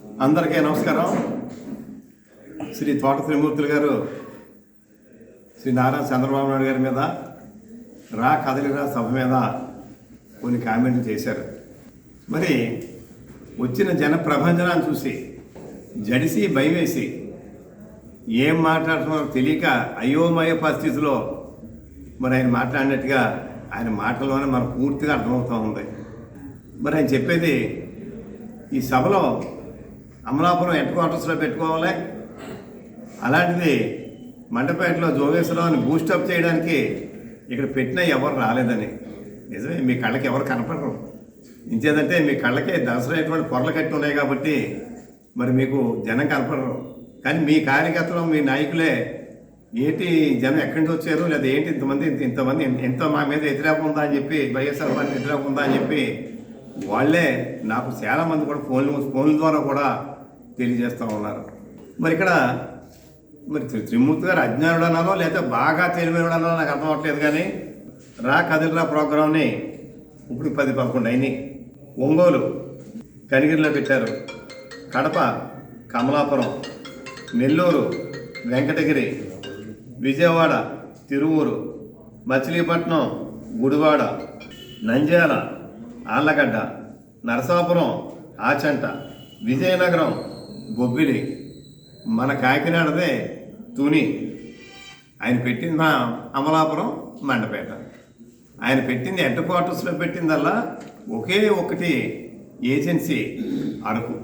అందరికీ నమస్కారం. శ్రీ తోట త్రిమూర్తులు గారు శ్రీ నారా చంద్రబాబు నాయుడు గారి మీద రా కదలిరా సభ మీద కొన్ని కామెంట్లు చేశారు. మరి వచ్చిన జన ప్రభంజనాన్ని చూసి జడిసి భయమేసి ఏం మాట్లాడుతున్నారో తెలియక అయోమయ పరిస్థితిలో మరి ఆయన మాట్లాడినట్టుగా ఆయన మాటల్లోనే మనకు పూర్తిగా అర్థమవుతూ ఉంది. మరి ఆయన చెప్పేది ఈ సభలో అమలాపురం హెడ్ క్వార్టర్స్లో పెట్టుకోవాలి. అలాంటిది మండపేటలో జోగేశ్వరరావుని బూస్టప్ చేయడానికి ఇక్కడ పెట్టినా ఎవరు రాలేదని. నిజమే మీ కళ్ళకి ఎవరు కనపడరు. ఇంకేదంటే మీ కళ్ళకి దసరైనటువంటి పొరలు కట్టి ఉన్నాయి కాబట్టి మరి మీకు జనం కనపడరు. కానీ మీ కార్యకర్తలు మీ నాయకులే ఏంటి జనం ఎక్కడి నుంచి వచ్చారు? లేదా ఏంటి ఇంతమంది ఇంతమంది ఎంత మా మీద వ్యతిరేకం ఉందా అని చెప్పి వైఎస్ఆర్ పార్టీ వ్యతిరేకం ఉందా అని చెప్పి వాళ్ళే నాకు చాలామంది కూడా ఫోన్లు ఫోన్ల ద్వారా కూడా తెలియజేస్తూ ఉన్నారు. మరి ఇక్కడ మరి త్రిమూర్తి గారు అజ్ఞానుడు లేదా బాగా తెలివైనడు నాకు అర్థం అవ్వట్లేదు కానీ రా కదిలిరా ప్రోగ్రామ్ని ఇప్పుడు పది పదకొండు అయినాయి. ఒంగోలు కనిగిరిలో పెట్టారు. కడప కమలాపురం నెల్లూరు వెంకటగిరి విజయవాడ తిరువూరు మచిలీపట్నం గుడివాడ నంద్యాల ఆళ్ళగడ్డ నరసాపురం ఆచంట విజయనగరం బొబ్బిలి మన కాకినాడదే తుని. ఆయన పెట్టింది మా అమలాపురం మండపేట. ఆయన పెట్టింది హెడ్ క్వార్టర్స్లో పెట్టిందల్లా ఒకే ఒకటి ఏజెన్సీ అరకు.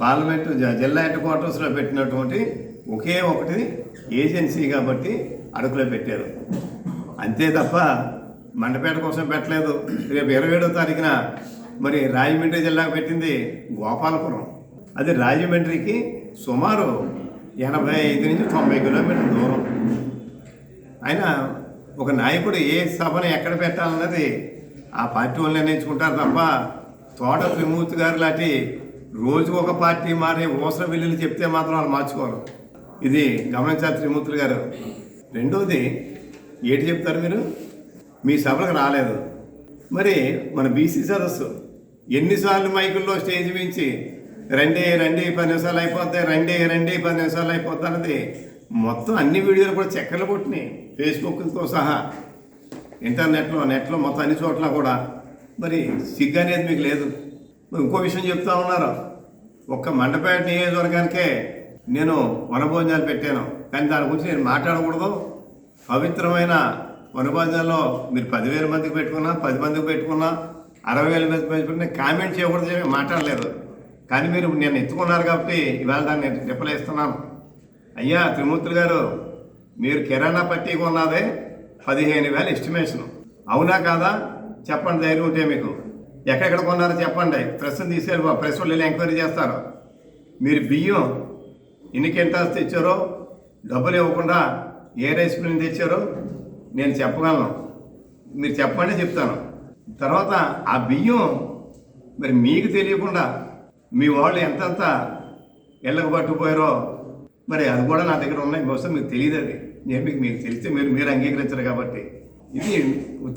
పార్లమెంటు జిల్లా హెడ్ క్వార్టర్స్లో పెట్టినటువంటి ఒకే ఒకటి ఏజెన్సీ కాబట్టి అడుగులో పెట్టారు. అంతే తప్ప మండపేట కోసం పెట్టలేదు. రేపు ఇరవై ఏడో తారీఖున మరి రాజమండ్రి జిల్లాకు పెట్టింది గోపాలపురం. అది రాజమండ్రికి సుమారు ఎనభై ఐదు నుంచి తొంభై కిలోమీటర్ల దూరం. ఆయన ఒక నాయకుడు ఏ సభను ఎక్కడ పెట్టాలన్నది ఆ పార్టీ వాళ్ళు నిర్ణయించుకుంటారు తప్ప తోట త్రిమూర్తి గారు లాంటి రోజు ఒక పార్టీ మారి ఊసర బిల్లులు చెప్తే మాత్రం వాళ్ళు మార్చుకోరు. ఇది గమనించాలి త్రిమూర్తులు గారు. రెండవది ఏటి చెప్తారు మీరు? మీ సభలకు రాలేదు. మరి మన బీసీ సదస్సు ఎన్నిసార్లు మైకుల్లో స్టేజ్ మించి రండి రండి పది నిమిషాలు అయిపోతాయి రండి రండి పది నిమిషాలు అయిపోతాయి అన్నది. మొత్తం అన్ని వీడియోలు కూడా చక్కర్లు కొట్టినాయి ఫేస్బుక్తో సహా. ఇంటర్నెట్లో నెట్లో మొత్తం అన్ని చోట్ల కూడా. మరి సిగ్గు అనేది మీకు లేదు. ఇంకో విషయం చెప్తా ఉన్నారు? ఒక్క మండపేట నియోజకవర్గానికే నేను వనభోజనాలు పెట్టాను. కానీ దాని గురించి నేను మాట్లాడకూడదు. పవిత్రమైన వనభోజనాల్లో మీరు పదివేల మందికి పెట్టుకున్నా పది మందికి పెట్టుకున్నా అరవై వేల మందికి పెట్టుకున్నా కామెంట్ చేయకూడదు చెప్పి మాట్లాడలేదు. కానీ మీరు నేను ఎత్తుకున్నారు కాబట్టి ఇవాళ దాన్ని నేను ఇస్తున్నాను అయ్యా త్రిమూర్తులు గారు మీరు కిరాణా పట్టీ కొన్నదే పదిహేను వేల ఎస్టిమేషన్ అవునా కాదా? చెప్పండి ధైర్యం ఉంటే మీకు. ఎక్కడెక్కడ కొన్నారో చెప్పండి. ప్రెస్ తీసుకెళ్ళి ప్రెస్ వాళ్ళు ఎంక్వైరీ చేస్తారు. మీరు బియ్యం ఎన్ని కింటాల్స్ తెచ్చారో డబ్బులు ఇవ్వకుండా ఏ రైస్ మిల్ని తెచ్చారో నేను చెప్పగలను. మీరు చెప్పండి చెప్తాను. తర్వాత ఆ బియ్యం మరి మీకు తెలియకుండా మీ వాళ్ళు ఎంతెంత ఇళ్ళకు పట్టుకుపోయారో మరి అది కూడా నా దగ్గర ఉన్నాయి. బహుశా మీకు తెలియదు అది. నేను మీకు మీకు తెలిస్తే మీరు మీరు అంగీకరించరు కాబట్టి. ఇది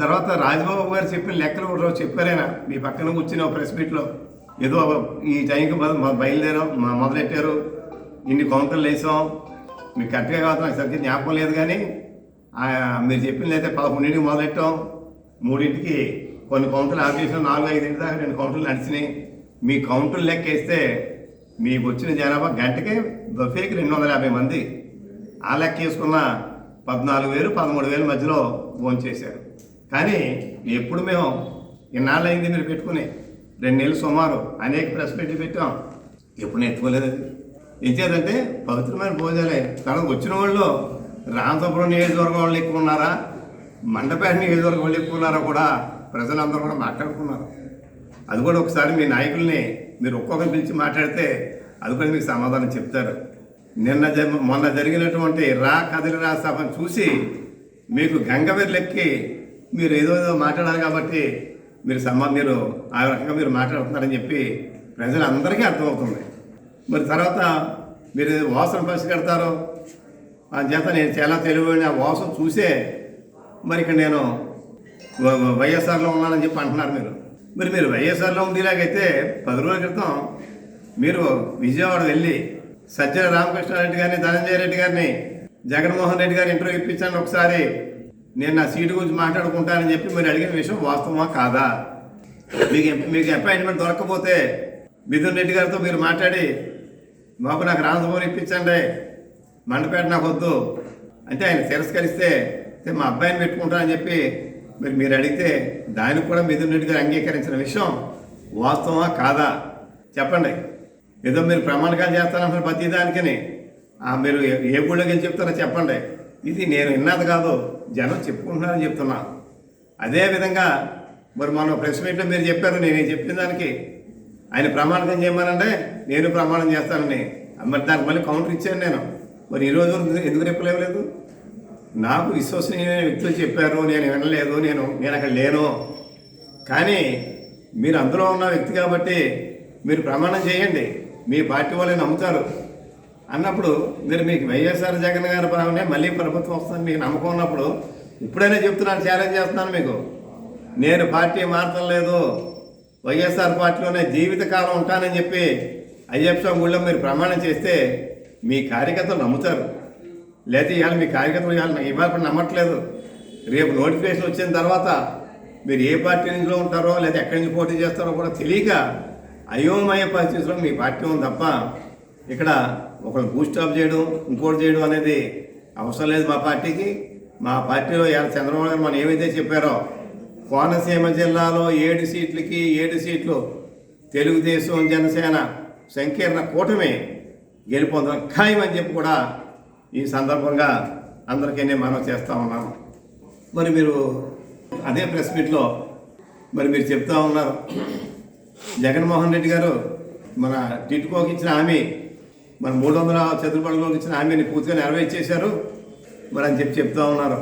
తర్వాత రాజబాబు గారు చెప్పిన లెక్కలు కూడా చెప్పారైనా? మీ పక్కన కూర్చుని ఒక ప్రెస్ మీట్లో. ఏదో ఈ టైంకి బయలుదేరాం మా మొదలెట్టారు. ఇన్ని కౌంటర్లు వేసాం. మీకు కరెక్ట్గా కాదు నాకు సరిగ్గా జ్ఞాపకం లేదు కానీ మీరు చెప్పింది అయితే పదకొండింటికి మొదలెట్టాం. మూడింటికి కొన్ని కౌంటర్లు ఆఫ్ చేసాం నాలుగు ఐదింటి దాకా రెండు కౌంటర్లు నడిచినాయి. మీ కౌంటర్ లెక్క వేస్తే మీకు వచ్చిన జనాభా గంటకే బఫేకి రెండు వందల యాభై మంది. ఆ లెక్క వేసుకున్న పద్నాలుగు వేలు పదమూడు వేల మధ్యలో భోంచేశారు. కానీ ఎప్పుడు మేము ఇన్నాళ్ళు అయింది మీరు పెట్టుకుని రెండు నెలలు సుమారు అనేక ప్రెస్ పెట్టి పెట్టాం. ఎప్పుడు నెట్టుకోలేదు అది. ఏం చేయాలంటే పవిత్రమైన భోజనాలే. తర్వాత వచ్చిన వాళ్ళు రామతపురం నియోజకవర్గం వాళ్ళు ఎక్కువ ఉన్నారా? మండపేట నియోజకవర్గం వాళ్ళు ఎక్కువ ఉన్నారా కూడా ప్రజలందరూ కూడా మాట్లాడుకున్నారు. అది కూడా ఒకసారి మీ నాయకుల్ని మీరు ఒక్కొక్కరు పిలిచి మాట్లాడితే అది కూడా మీకు సమాధానం చెప్తారు. నిన్న జ- మొన్న జరిగినటువంటి రా కదిలి రా సభను చూసి మీకు గంగవెర్లెక్కి మీరు ఏదో ఏదో మాట్లాడాలి కాబట్టి మీరు సమ మీరు ఆ రకంగా మీరు మాట్లాడుతున్నారని చెప్పి ప్రజలందరికీ అర్థమవుతుంది. మరి తర్వాత మీరు వాసన పసిగడతారు చేత నేను చాలా తెలివైన ఆ వాసన చూసే మరి ఇక్కడ నేను వ- వైఎస్ఆర్లో ఉన్నానని చెప్పి అంటున్నారు మీరు. మరి మీరు వైఎస్ఆర్లో ఉండేలాగైతే పది రోజుల క్రితం మీరు విజయవాడ వెళ్ళి సజ్జల రామకృష్ణారెడ్డి గారిని ధనంజయ రెడ్డి గారిని జగన్మోహన్ రెడ్డి గారిని ఇంటర్వ్యూ ఇప్పించండి ఒకసారి. నేను నా సీటు గురించి మాట్లాడుకుంటానని చెప్పి మీరు అడిగిన విషయం వాస్తవమా కాదా? మీకు మీకు అపాయింట్మెంట్ దొరకకపోతే మిథున్ రెడ్డి గారితో మీరు మాట్లాడి బాబు నాకు రామభవన్ ఇప్పించండి మండపేట నాకు వద్దు. అంటే ఆయన తిరస్కరిస్తే మా అబ్బాయిని పెట్టుకుంటానని చెప్పి మరి మీరు అడిగితే దానికి కూడా మిథున్ రెడ్డి గారు అంగీకరించిన విషయం వాస్తవమా కాదా? చెప్పండి. ఏదో మీరు ప్రమాణకాలు చేస్తానంటారు ప్రతి దానికని. మీరు ఏ- గుళ్ళకి వెళ్ళి చెప్తారో చెప్పండి. ఇది నేను విన్నది కాదు జనం చెప్పుకుంటున్నారని చెప్తున్నా. అదే విధంగా మరి మొన్న ప్రెస్ మీట్లో మీరు చెప్పారు నేను చెప్పిన దానికి? ఆయన ప్రమాణకం చేయమనంటే నేను ప్రమాణం చేస్తానని. మరి దానికి మళ్ళీ కౌంటర్ ఇచ్చాను నేను. మరి ఈ రోజు ఎందుకు రిప్లై ఇవ్వలేదు నాకు విశ్వసనీయమైన వ్యక్తులు చెప్పారు నేను వినలేదు నేను నేను అక్కడ లేను. కానీ మీరు అందులో ఉన్న వ్యక్తి కాబట్టి మీరు ప్రమాణం చేయండి. మీ పార్టీ వాళ్ళే నమ్ముతారు. అన్నప్పుడు మీరు మీకు వైఎస్ఆర్ జగన్ గారి భావనే మళ్ళీ ప్రభుత్వం వస్తుంది మీకు నమ్మకం ఉన్నప్పుడు ఇప్పుడైనా చెప్తున్నాను ఛాలెంజ్ చేస్తున్నాను మీకు. నేను పార్టీ మారటం లేదు. వైఎస్ఆర్ పార్టీలోనే జీవితకాలం ఉంటానని చెప్పి అయ్యప్ప గుళ్ళో మీరు ప్రమాణం చేస్తే మీ కార్యకర్తలు నమ్ముతారు. లేకపోతే ఇవాళ మీ కార్యకర్తలు ఇవాళ ఇవాళ నమ్మట్లేదు. రేపు నోటిఫికేషన్ వచ్చిన తర్వాత మీరు ఏ పార్టీ నుంచి ఉంటారో లేదా ఎక్కడి నుంచి పోటీ చేస్తారో కూడా తెలియక అయోమయ పరిస్థితిలో మీ పార్టీ ఉంది తప్ప ఇక్కడ ఒకరు బూస్టాప్ చేయడం ఇంకోటి చేయడం అనేది అవసరం లేదు మా పార్టీకి. మా పార్టీలో ఇవాళ చంద్రబాబు గారు మనం ఏమైతే చెప్పారో కోనసీమ జిల్లాలో ఏడు సీట్లకి ఏడు సీట్లు తెలుగుదేశం జనసేన సంకీర్ణ కూటమి గెలుపొందడం ఖాయమని చెప్పి కూడా ఈ సందర్భంగా అందరికీ నేను మనం చేస్తూ ఉన్నాను. మరి మీరు అదే ప్రెస్ మీట్లో మరి మీరు చెప్తా ఉన్నారు. జగన్మోహన్ రెడ్డి గారు మన టిట్కోకి ఇచ్చిన హామీ మన మూడు వందల చతుర్పడలోకి ఇచ్చిన హామీని పూర్తిగా నెరవేర్చేశారు. మరి అని చెప్పి చెప్తా ఉన్నారు.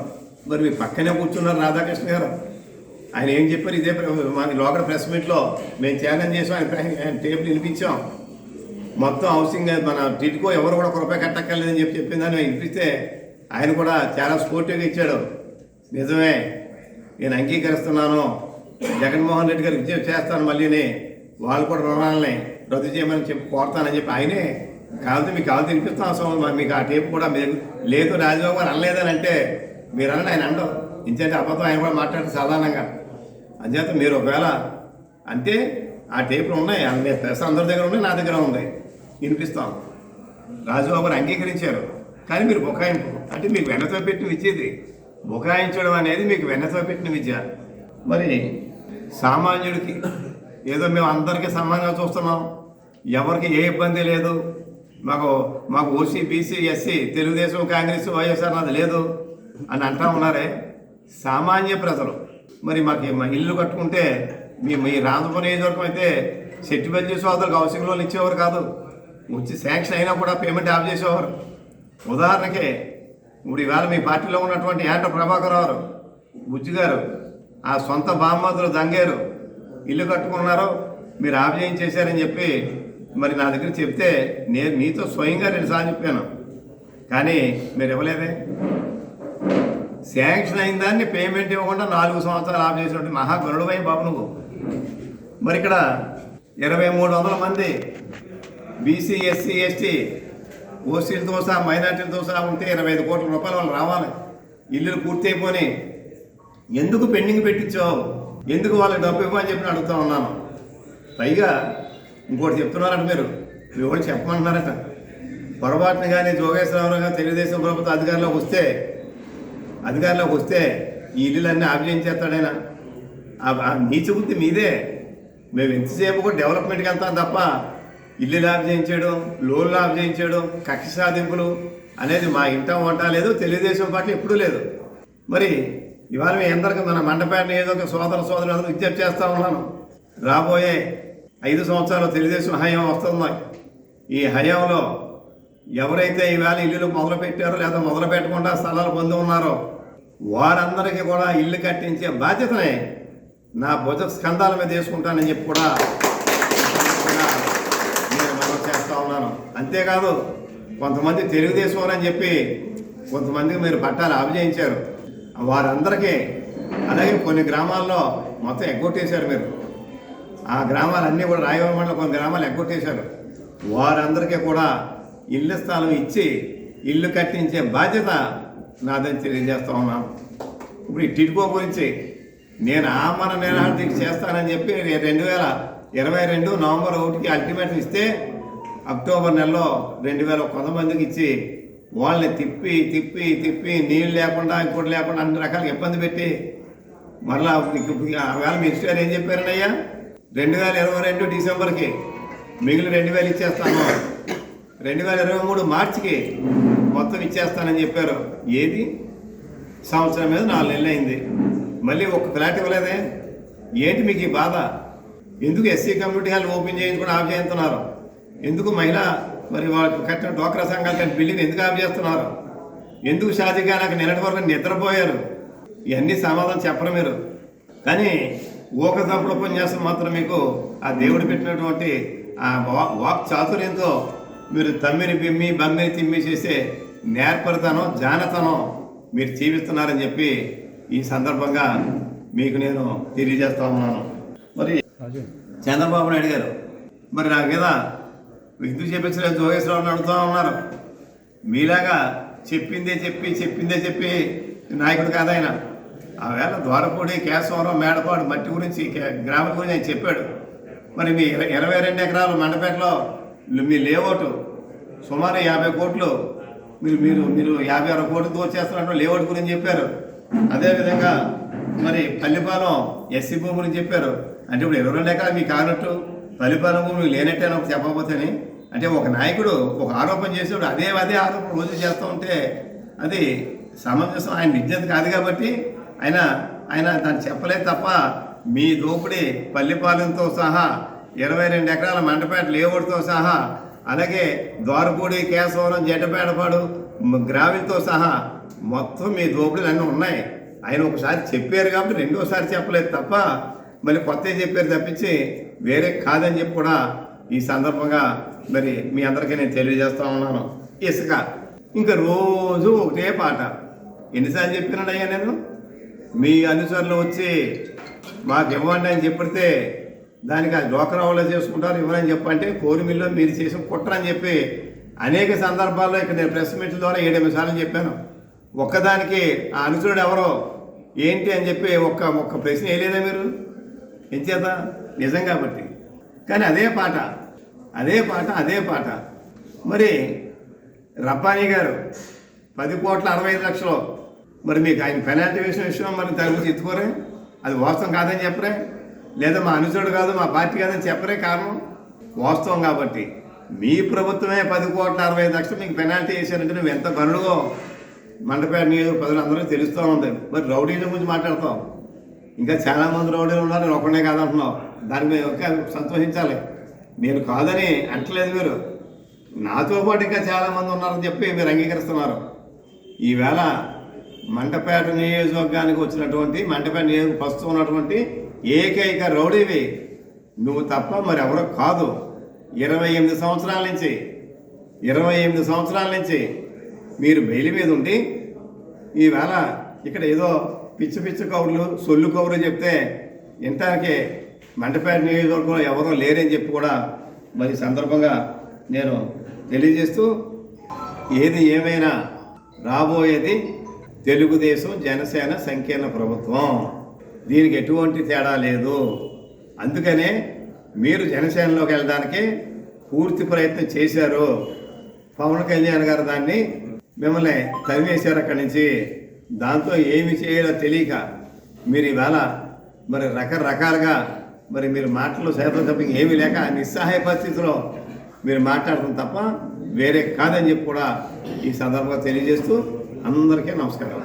మరి మీ పక్కనే కూర్చున్నారు రాధాకృష్ణ గారు. ఆయన ఏం చెప్పారు ఇదే మా లోకల్ ప్రెస్ మీట్లో మేము ఛాలెంజ్ చేసాం ఆయన ఆయన టేబుల్ వినిపించాం. మొత్తం హౌసింగ్ మన టిడ్కో ఎవరు కూడా ఒక రూపాయి కట్టక్కర్లేదని చెప్పి చెప్పిందని వినిపిస్తే ఆయన కూడా చాలా స్పోర్టివ్గా ఇచ్చాడు. నిజమే. నేను అంగీకరిస్తున్నాను. జగన్మోహన్ రెడ్డి గారు విజయం చేస్తాను మళ్ళీని. వాళ్ళు కూడా రుణాలని రద్దు చేయమని చెప్పి కోరుతానని చెప్పి ఆయనే కాదు మీకు కాదు తినిపిస్తాం అసలు మీకు ఆ టేపు కూడా మీరు లేదు రాజబాబు గారు అనలేదని అంటే మీరు అనండి ఆయన అండవు ఇంతేంటే అబద్ధం ఆయన కూడా మాట్లాడితే సాధారణంగా. అంచేత మీరు ఒకవేళ అంటే ఆ టేపులు ఉన్నాయి. అన్ని అందరి దగ్గర ఉన్నాయి నా దగ్గర ఉన్నాయి. వినిపిస్తాం. రాజుబాబు అంగీకరించారు. కానీ మీరు బుకాయింపు అంటే మీకు వెన్నతో పెట్టిన విద్య ఇది బుకాయించడం అనేది మీకు వెన్నతో పెట్టిన విద్య. మరి సామాన్యుడికి ఏదో మేము అందరికీ సమానంగా చూస్తున్నాం. ఎవరికి ఏ ఇబ్బంది లేదు. మాకు మాకు OC BC SC Telugu Desam Congress YSR నాది లేదు అని అంటా ఉన్నారే సామాన్య ప్రజలు. మరి మాకు మా ఇల్లు కట్టుకుంటే మీ మీ రాజపురం నియోజకవర్గం అయితే సెట్టిబెల్లి సోదరులకు అవసరంలో ఇచ్చేవారు కాదు. వచ్చి శాంక్షన్ అయినా కూడా పేమెంట్ ఆఫ్ చేసేవారు. ఉదాహరణకి ఇప్పుడు ఈవేళ మీ పార్టీలో ఉన్నటువంటి ఏట ప్రభాకర్ గారు బుజ్జి గారు ఆ సొంత బామ్మదులు దంగారు ఇల్లు కట్టుకున్నారు మీరు ఆఫ్ చేయించేశారని చెప్పి మరి నా దగ్గర చెప్తే నేను మీతో స్వయంగా రెండుసార్లు చెప్పాను. కానీ మీరు ఇవ్వలేదే. శాంక్షన్ అయిన దాన్ని పేమెంట్ ఇవ్వకుండా నాలుగు సంవత్సరాలు ఆఫ్ చేసినట్టు మహాగరుడువై బాబు నువ్వు. మరి ఇక్కడ ఇరవై మూడు వందల మంది బీసీ ఎస్సీ ఎస్టీ ఓసీలతో సహా మైనార్టీలతో సహా ఉంటే ఇరవై ఐదు కోట్ల రూపాయలు వాళ్ళు రావాలి. ఇల్లులు పూర్తయిపోని. ఎందుకు పెండింగ్ పెట్టించావు? ఎందుకు వాళ్ళకి డబ్బు ఇవ్వని చెప్పి అడుగుతా ఉన్నాను. పైగా ఇంకోటి చెప్తున్నారంట మీరు. మీ వాళ్ళు చెప్పమంటున్నారట? పొరపాటున కానీ జోగేశ్వరరావు గారు తెలుగుదేశం ప్రభుత్వం అధికారంలోకి వస్తే అధికారంలోకి వస్తే ఈ ఇల్లులన్నీ ఆబ్జయం చేస్తాడైనా ఆ మీదే. మేము ఎంతసేపు కూడా డెవలప్మెంట్కి వెళ్తాం తప్ప ఇల్లు లాభ చేయించడం లోన్ లాభ చేయించడం కక్ష సాధింపులు అనేది మా ఇంట వంట లేదు తెలుగుదేశం పార్టీ ఎప్పుడూ లేదు. మరి ఇవాళ మీ అందరికీ మన మండపేట ఏదో ఒక సోదర సోదరు అందరూ విజ్ఞప్తి చేస్తూ ఉన్నాను. రాబోయే ఐదు సంవత్సరాలు తెలుగుదేశం హయాం వస్తుంది ఈ హయాంలో ఎవరైతే ఈవేళ ఇల్లులు మొదలు పెట్టారో లేదా మొదలు పెట్టకుండా స్థలాలు పొంది ఉన్నారో వారందరికీ కూడా ఇల్లు కట్టించే బాధ్యతనే నా భుజ స్కంధాల మీద వేసుకుంటానని చెప్పి కూడా నేను మనం చేస్తా అంతేకాదు కొంతమంది తెలుగుదేశం అని చెప్పి కొంతమందికి మీరు పట్టాలు అభిజయించారు వారందరికీ అలాగే కొన్ని గ్రామాల్లో మొత్తం ఎగ్గొట్టేశారు మీరు. ఆ గ్రామాలన్నీ కూడా రాయవరం మండలం కొన్ని గ్రామాలు ఎగ్గొట్టేశారు. వారందరికీ కూడా ఇల్లు స్థలం ఇచ్చి ఇల్లు కట్టించే బాధ్యత నాదని తెలియజేస్తా ఉన్నాను ఇప్పుడు ఈ టిడ్కో గురించి నేను ఆమరణ నిరాహార దీక్ష చేస్తానని చెప్పి రెండు వేల ఇరవై రెండు నవంబర్ ఒకటికి అల్టిమేట్ ఇస్తే అక్టోబర్ నెలలో రెండు వేల కొంతమందికి ఇచ్చి వాళ్ళని తిప్పి తిప్పి తిప్పి నీళ్ళు లేకుండా ఇంకోటి లేకుండా అన్ని రకాల ఇబ్బంది పెట్టి మరలా మీకు ఆవేళ మినిస్టర్ గారు ఏం చెప్పారనయ్యా? రెండు వేల ఇరవై రెండు డిసెంబర్కి మిగిలిన రెండు వేలు ఇచ్చేస్తాను. రెండు వేల ఇరవై మూడు మార్చికి మొత్తం ఇచ్చేస్తానని చెప్పారు. ఏది? సంవత్సరం మీద నాలుగు నెలలు అయింది. మళ్ళీ ఒక్క ఫ్లాట్ ఇవ్వలేదే? ఏంటి మీకు ఈ బాధ? ఎందుకు ఎస్సీ కమ్యూనిటీ హాల్ ఓపెన్ చేయించుకుని ఆఫ్ చేస్తున్నారు ఎందుకు మహిళ మరి వాళ్ళకి కట్టిన డోక్రా సంఘాలు కట్టిన బిల్డింగ్ ఎందుకు ఆఫ్ చేస్తున్నారు? ఎందుకు షాజీగా నాకు నిన్నటి వరకు నిద్రపోయారు? ఇవన్నీ సమాధానం చెప్పరు మీరు. కానీ ఊక తప్పుడు ఉపన్యాసం మాత్రం మీకు ఆ దేవుడు పెట్టినటువంటి ఆ వాక్ చాతుర్యంతో మీరు తమ్మిని బిమ్మి బమ్మిని తిమ్మి చేసే నేర్పరితనం జానతనం మీరు జీవిస్తున్నారని చెప్పి ఈ సందర్భంగా మీకు నేను తెలియజేస్తా ఉన్నాను. మరి చంద్రబాబు నాయుడు గారు మరి నా మీద ఎందుకు చెప్పించలేదు జోగేశ్వరరావు అడుగుతూ ఉన్నారు. మీలాగా చెప్పిందే చెప్పి చెప్పిందే చెప్పి నాయకుడు కాదు ఆయన. ఆ వేళ ద్వారపూడి కేశవరం మేడపాడు మట్టి గురించి గ్రామం గురించి ఆయన చెప్పాడు. మరి మీ ఇరవై రెండు ఎకరాలు మండపేటలో మీ లేఅవుట్ సుమారు యాభై కోట్లు మీరు మీరు మీరు యాభై అరవై కోట్లతో వచ్చేస్తున్నట్టు లేఅవుట్ గురించి చెప్పారు. అదేవిధంగా మరి పల్లిపాలెం ఎస్సీ భూమి గురించి చెప్పారు. అంటే ఇప్పుడు ఇరవై రెండు ఎకరాలు మీకు కానట్టు పల్లిపాలెం భూమి మీకు లేనట్టే అని చెప్పకపోతేనే అంటే ఒక నాయకుడు ఒక ఆరోపణ చేసేవాడు అదే అదే ఆరోపణ రోజు చేస్తూ ఉంటే అది సమంజసం ఆయన విద్యత కాదు కాబట్టి ఆయన ఆయన దాన్ని చెప్పలేదు తప్ప మీ దోపిడీ పల్లిపాలెంతో సహా ఇరవై రెండు ఎకరాల మండపేట లేఅవుట్తో సహా అలాగే ద్వారపూడి కేశవరం జడ్డపేటపాడు మ- గ్రావిల్తో సహా మొత్తం మీ దోపిడీలు అన్నీ ఉన్నాయి. ఆయన ఒకసారి చెప్పారు కాబట్టి రెండోసారి చెప్పలేదు తప్ప మళ్ళీ కొత్త చెప్పారు తప్పించి వేరే కాదని చెప్పి కూడా ఈ సందర్భంగా మరి మీ అందరికీ నేను తెలియజేస్తా ఉన్నాను. ఇసుక. ఇంకా రోజు ఒకటే పాట. ఎన్నిసార్లు చెప్పినాడయ్యా నేను మీ అనుచరులు వచ్చి మాకు ఇవ్వండి అని చెప్పితే దానికి ఆ డోకరా చేసుకుంటారు ఇవ్వరని చెప్పంటే కోరిమిల్లో మీరు చేసిన కుట్ర అని చెప్పి అనేక సందర్భాల్లో ఇక్కడ నేను ప్రెస్ మీట్ల ద్వారా ఏడెనిమిది సార్లు చెప్పాను. ఒక్కదానికి ఆ అనుచరుడు ఎవరో ఏంటి అని చెప్పి ఒక్క ఒక్క ప్రశ్న వేయలేదా మీరు? ఎంచేత నిజం కాబట్టి. కానీ అదే పాట అదే పాట అదే పాట. మరి రబ్బానీ గారు పది కోట్ల అరవై ఐదు లక్షలు. మరి మీకు ఆయన పెనాల్టీ వేసిన విషయం మరి దాని గురించి ఎత్తుకోరే? అది వాస్తవం కాదని చెప్పరే? లేదా మా అనుచరుడు కాదు మా పార్టీ కాదని చెప్పరే కారణం? వాస్తవం కాబట్టి మీ ప్రభుత్వమే పది కోట్ల అరవై ఐదు లక్షలు మీకు పెనాల్టీ వేశారంటే నువ్వు ఎంత గనుడుగో? మండపేట నియోజక అందరూ తెలుస్తూ ఉంది మరి రౌడీల గురించి మాట్లాడతావు ఇంకా చాలామంది రౌడీలు ఉన్నారు నేను ఒకనే కాదంటున్నావు. దాని మీద ఒక సంతోషించాలి. నేను కాదని అంటలేదు మీరు. నాతో పాటు ఇంకా చాలామంది ఉన్నారని చెప్పి మీరు అంగీకరిస్తున్నారు. ఈవేళ మంటపేట నియోజకవర్గానికి వచ్చినటువంటి మంటపేట నియోజక ప్రస్తుతం ఉన్నటువంటి ఏకైక రౌడీవి. నువ్వు తప్ప మరి ఎవరో కాదు. ఇరవై ఎనిమిది సంవత్సరాల నుంచి ఇరవై ఎనిమిది సంవత్సరాల నుంచి మీరు బెయిల్ మీద ఉండి ఈవేళ ఇక్కడ ఏదో పిచ్చి పిచ్చి కౌరులు సొల్లు కౌరులు చెప్తే ఇంతకే మంటపేట నియోజకవర్గంలో ఎవరూ లేరని చెప్పి కూడా మరి సందర్భంగా నేను తెలియజేస్తూ ఏది ఏమైనా రాబోయేది తెలుగుదేశం జనసేన సంకీర్ణ ప్రభుత్వం. దీనికి ఎటువంటి తేడా లేదు. అందుకనే మీరు జనసేనలోకి వెళ్ళడానికి పూర్తి ప్రయత్నం చేశారు. పవన్ కళ్యాణ్ గారు దాన్ని మిమ్మల్ని తరివేశారు అక్కడి నుంచి. దాంతో ఏమి చేయాలో తెలియక మీరు ఈవేళ మరి రకరకాలుగా మరి మీరు మాటలు శాతం తప్ప ఏమీ లేక నిస్సహాయ పరిస్థితిలో మీరు మాట్లాడటం తప్ప వేరే కాదని చెప్పి కూడా ఈ సందర్భంగా తెలియజేస్తూ అందరికీ నమస్కారం.